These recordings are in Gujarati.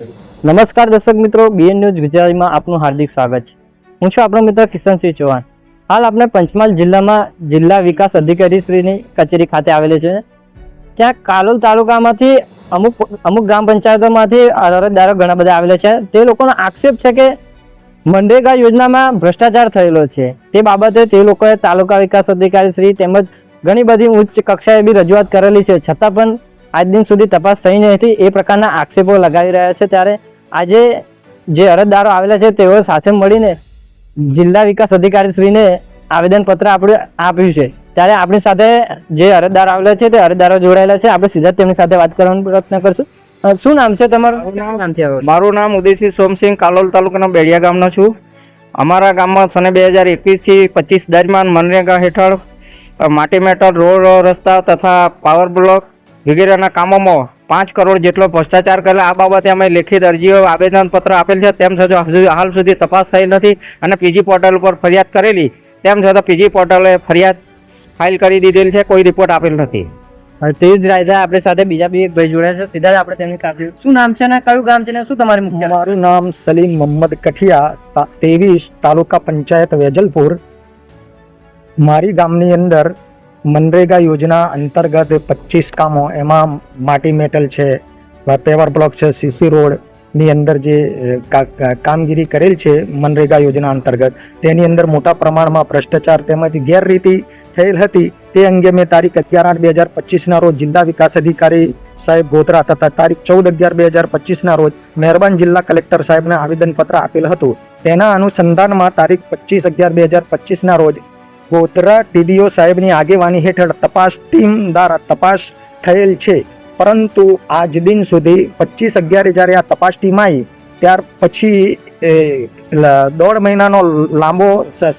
નમસ્કાર દર્શક મિત્રો બીએન ન્યૂઝ ગુજરાતીમાં આપનું હાર્દિક સ્વાગત છે. હું છું આપણો મિત્ર કિશનસિંહ ચૌહાણ. હાલ આપણે પંચમહાલ જિલ્લામાં જિલ્લા વિકાસ અધિકારી શ્રીની કચેરી ખાતે આવેલી છે. ત્યાં કાલોલ તાલુકામાંથી અમુક અમુક ગ્રામ પંચાયતોમાંથી અરજદારો ઘણા બધા આવેલા છે. તે લોકોનો આક્ષેપ છે કે મનરેગા યોજનામાં ભ્રષ્ટાચાર થયેલો છે. તે બાબતે તે લોકોએ તાલુકા વિકાસ અધિકારી શ્રી તેમજ ઘણી બધી ઉચ્ચ કક્ષાએ બી રજૂઆત કરેલી છે. છતાં પણ આજ દિન સુધી તપાસ થઈ નથી એ પ્રકારના આક્ષેપો લગાવી રહ્યા છે ત્યારે આજે જે અરજદારો આવેલા છે તેઓ સાથે મળીને જિલ્લા વિકાસ અધિકારી શ્રીને આવેદનપત્ર આપણે આપ્યું છે. ત્યારે આપણી સાથે જે અરજદાર આવેલા છે તે અરજદારો જોડાયેલા છે. આપણે સીધા તેમની સાથે વાત કરવાનો પ્રયત્ન કરશું. શું નામ છે તમારું? મારું નામ ઉદયસિંહ સોમસિંહ કાલોલ તાલુકાના બેડિયા ગામનો છું. અમારા ગામમાં સને બે હજાર એકવીસથી પચીસ દરમિયાન મનરેગા હેઠળ માટી મેટલ રોડ રસ્તા તથા પાવર બ્લોક વગેરેના કામોમાં પાંચ કરોડ જેટલો ભ્રષ્ટાચાર કરેલા. આ બાબતે અમે લેખિત અરજીઓ આવેદનપત્ર આપેલ છે. તેમ છતાં હજુ હાલ સુધી તપાસ થઈ નથી અને પીજી પોર્ટલ ઉપર ફરિયાદ કરેલી. તેમ છતાં પીજી પોર્ટલે ફરિયાદ ફાઇલ કરી દીધેલ છે. કોઈ રિપોર્ટ આપેલ નથી. તે જ રાયદા આપણી સાથે બીજા બી એક ભાઈ જોડાયા છે. સીધા જ આપણે તેમની સાથે. શું નામ છે ને કયું ગામ છે ને શું તમારું મુખ્ય? મારું નામ સલીમ મોહમ્મદ કઠિયા ત્રેવીસ તાલુકા પંચાયત વેજલપુર. મારી ગામની અંદર મનરેગા યોજના અંતર્ગત પચીસ કામો એમાં માટી મેટલ છે પેવર બ્લોક છે, સીસી રોડની અંદર જે કામગીરી કરેલ છે મનરેગા યોજના અંતર્ગત. તેની અંદર મોટા પ્રમાણમાં ભ્રષ્ટાચાર તેમજ ગેરરીતિ થયેલ હતી. તે અંગે મેં તારીખ અગિયાર આઠ બે હજાર પચીસના રોજ જિલ્લા વિકાસ અધિકારી સાહેબ ગોધરા તથા તારીખ ચૌદ અગિયાર બે હજાર પચીસના રોજ મહેરબાન જિલ્લા કલેક્ટર સાહેબને આવેદનપત્ર આપેલ હતું. તેના અનુસંધાનમાં તારીખ પચીસ અગિયાર બે હજાર પચીસના રોજ ગોધરા ટીડીઓ સાહેબની આગેવાની હેઠળ તપાસ ટીમ દ્વારા તપાસ થયેલ છે. પરંતુ આજ દિન સુધી પચીસ અગિયારે જ્યારે આ તપાસ ટીમ આવી, ત્યાર પછી દોઢ મહિનાનો લાંબો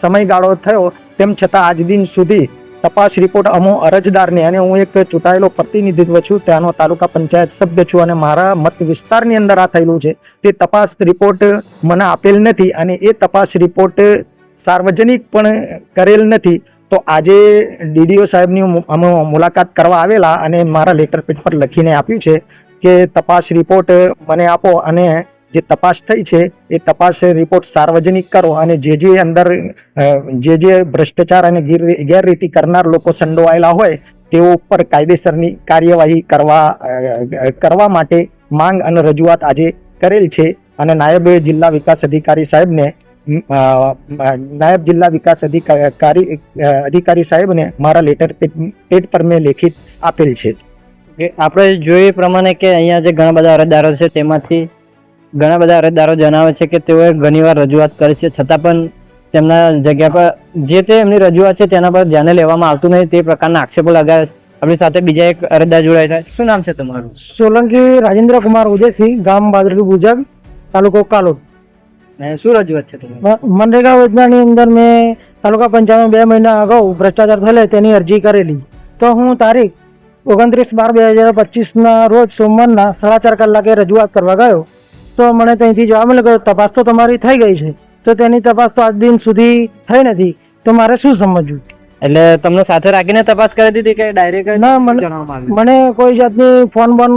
સમયગાળો થયો. તેમ છતાં આજ દિન સુધી તપાસ રિપોર્ટ અમો અરજદારને અને હું એક ચૂંટાયેલો પ્રતિનિધિત્વ છું, ત્યાંનો તાલુકા પંચાયત સભ્ય છું અને મારા મત વિસ્તારની અંદર આ થયેલું છે. તે તપાસ રિપોર્ટ મને આપેલ નથી અને એ તપાસ રિપોર્ટ સાર્વજનિક પણ કરેલ નથી. તો આજે ડીડીઓ સાહેબની અમે મુલાકાત કરવા આવેલા અને મારા લેટર પેડ પર લખીને આપ્યું છે કે તપાસ રિપોર્ટ મને આપો અને જે તપાસ થઈ છે એ તપાસ રિપોર્ટ સાર્વજનિક કરો અને જે જે અંદર જે જે ભ્રષ્ટાચાર અને ગેર- ગેરરીતિ કરનાર લોકો સંડોવાયેલા હોય તેઓ ઉપર કાયદેસરની કાર્યવાહી કરવા કરવા માટે માંગ અને રજૂઆત આજે કરેલ છે. અને નાયબ જિલ્લા વિકાસ અધિકારી સાહેબને નાયબ જિલ્લા વિકાસ અધિકારી અધિકારી સાહેબને મારા લેટર પેડ પર મેં લેખિત આપેલ છે. કે આપણે જોઈએ એ પ્રમાણે કે અહીંયા જે ઘણા બધા અરજદારો છે તેમાંથી ઘણા બધા અરજદારો જણાવે છે કે તેઓએ ઘણીવાર રજૂઆત કરી છે. છતાં પણ તેમના જગ્યા પર જે તે એમની રજૂઆત છે તેના પર ધ્યાને લેવામાં આવતું નહીં. તે પ્રકારના આક્ષેપો લગાવે છે. આપણી સાથે બીજા એક અરજદાર જોડાય છે. શું નામ છે તમારું? સોલંકી રાજેન્દ્ર કુમાર ઉદયસિંહ ગામ બાદરી ભુજગ તાલુકો કાલોદ ને શું રજૂઆત છે મનરેગા યોજનાની અંદર મેં તાલુકા પંચાયતમાં બે મહિના અગાઉ ભ્રષ્ટાચાર થયેલો તેની અરજી કરેલી. તો હું તારીખ ઓગણત્રીસ બાર બે હજાર પચીસના રોજ સોમવારના સાડા ચાર કલાકે રજૂઆત કરવા ગયો. તો મને ત્યાંથી જવાબ મળ્યો કે તપાસ તો તમારી થઈ ગઈ છે. તો તેની તપાસ તો આજ દિન સુધી થઈ નથી. તો મારે શું સમજવું? એટલે તમને સાથે રાખીને તપાસ કરી દીધી કે ડાયરેક્ટ ના, મને- મને કોઈ જાતની ફોન બોન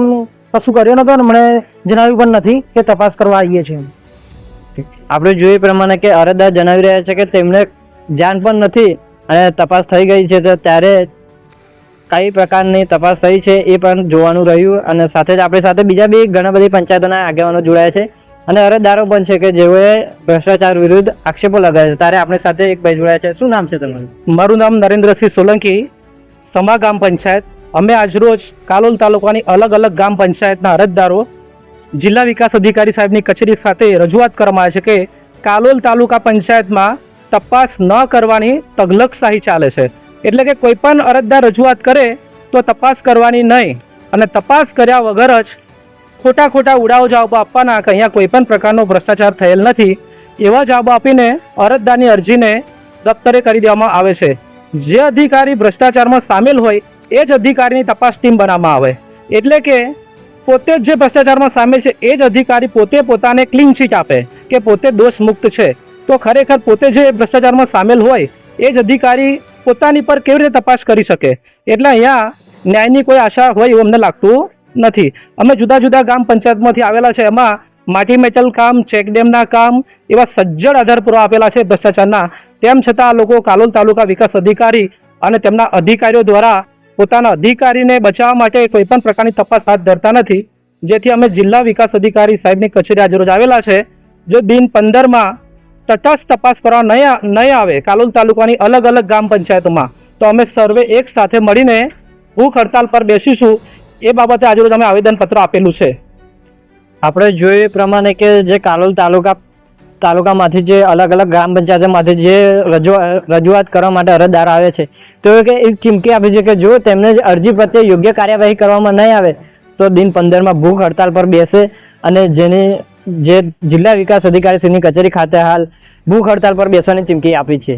કશું કર્યો નતો ને મને જણાવ્યું પણ નથી કે તપાસ કરવા આવીએ છીએ આપણે જોઈએ પ્રમાણે કે અરજદાર જણાવી રહ્યા છે કે તેમને જાણ પણ નથી અને તપાસ થઈ ગઈ છે, તો ત્યારે કઈ પ્રકારની તપાસ થઈ છે એ પણ જોવાનું રહ્યું અને સાથે જ આપણી સાથે બીજા બી ઘણા બધી પંચાયતોના આગેવાનો જોડાયા છે અને અરજદારો પણ છે કે જેઓએ ભ્રષ્ટાચાર વિરુદ્ધ આક્ષેપો લગાવ્યા છે. ત્યારે આપણી સાથે એક ભાઈ જોડાયા છે. શું નામ છે તમારું? મારું નામ નરેન્દ્રસિંહ સોલંકી, સમા ગામ પંચાયત. અમે આજરોજ કાલોલ તાલુકાની અલગ અલગ ગામ પંચાયતના અરજદારો જિલ્લા વિકાસ અધિકારી સાહેબની કચેરી સાથે રજૂઆત કરવામાં આવે છે કે કાલોલ તાલુકા પંચાયતમાં તપાસ ન કરવાની તગલકશાહી ચાલે છે. એટલે કે કોઈ પણ અરજદાર રજૂઆત કરે તો તપાસ કરવાની નહીં. અને તપાસ કર્યા વગર જ ખોટા ખોટા ઉડાવ જવાબો આપવાના કે અહીંયા કોઈ પણ પ્રકારનો ભ્રષ્ટાચાર થયેલ નથી. એવા જવાબો આપીને અરજદારની અરજીને દફતરે કરી દેવામાં આવે છે. જે અધિકારી ભ્રષ્ટાચારમાં સામેલ હોય એ જ અધિકારીની તપાસ ટીમ બનાવવામાં આવે. એટલે કે પોતે જ ભ્રષ્ટાચારમાં સામેલ છે, એ જ અધિકારી પોતે પોતાને ક્લીન ચીટ આપે કે પોતે દોષ મુક્ત છે. તો ખરેખર પોતે જે ભ્રષ્ટાચારમાં સામેલ હોય, એ જ અધિકારી પોતાની પર કેવી રીતે તપાસ કરી શકે? એટલે અહીંયા ન્યાયની કોઈ આશા હોય એવું અમને લાગતું નથી. અમે જુદા જુદા ગામ પંચાયતમાંથી આવેલા છે, એમાં માટી મેટલ કામ ચેકડેમના કામ, એવા સજ્જડ આધાર પૂરા આપેલા છે ભ્રષ્ટાચારના. તેમ છતાં આ લોકો કાલોલ તાલુકા વિકાસ અધિકારી અને તેમના અધિકારીઓ દ્વારા પોતાના અધિકારીને બચાવવા માટે કોઈ પણ પ્રકારની તપાસ હાથ ધરતા નથી. જેથી અમે જિલ્લા વિકાસ અધિકારી સાહેબની કચેરી આજરોજ આવેલા છે. જો દિન પંદરમાં તટસ્થ તપાસ કરવા નહીં નહીં આવે કાલોલ તાલુકાની અલગ અલગ ગ્રામ પંચાયતોમાં, તો અમે સર્વે એક સાથે મળીને ભૂખ હડતાલ પર બેસીશું. એ બાબતે આજરોજ અમે આવેદનપત્ર આપેલું છે. આપણે જોઈએ પ્રમાણે કે જે કાલોલ તાલુકા તાલુકામાંથી જે અલગ અલગ ગ્રામ પંચાયતમાંથી જે રજૂઆ, રજૂઆત કરવા માટે અરજદાર આવે છે. તો કે એક ચીમકી આપી છે કે જો તેમને અરજી પ્રત્યે યોગ્ય કાર્યવાહી કરવામાં નહીં આવે, તો દિન પંદરમાં ભૂખ હડતાલ પર બેસે અને જેની, જે જિલ્લા વિકાસ અધિકારીશ્રીની કચેરી ખાતે હાલ ભૂખ હડતાલ પર બેસવાની ચીમકી આપી છે.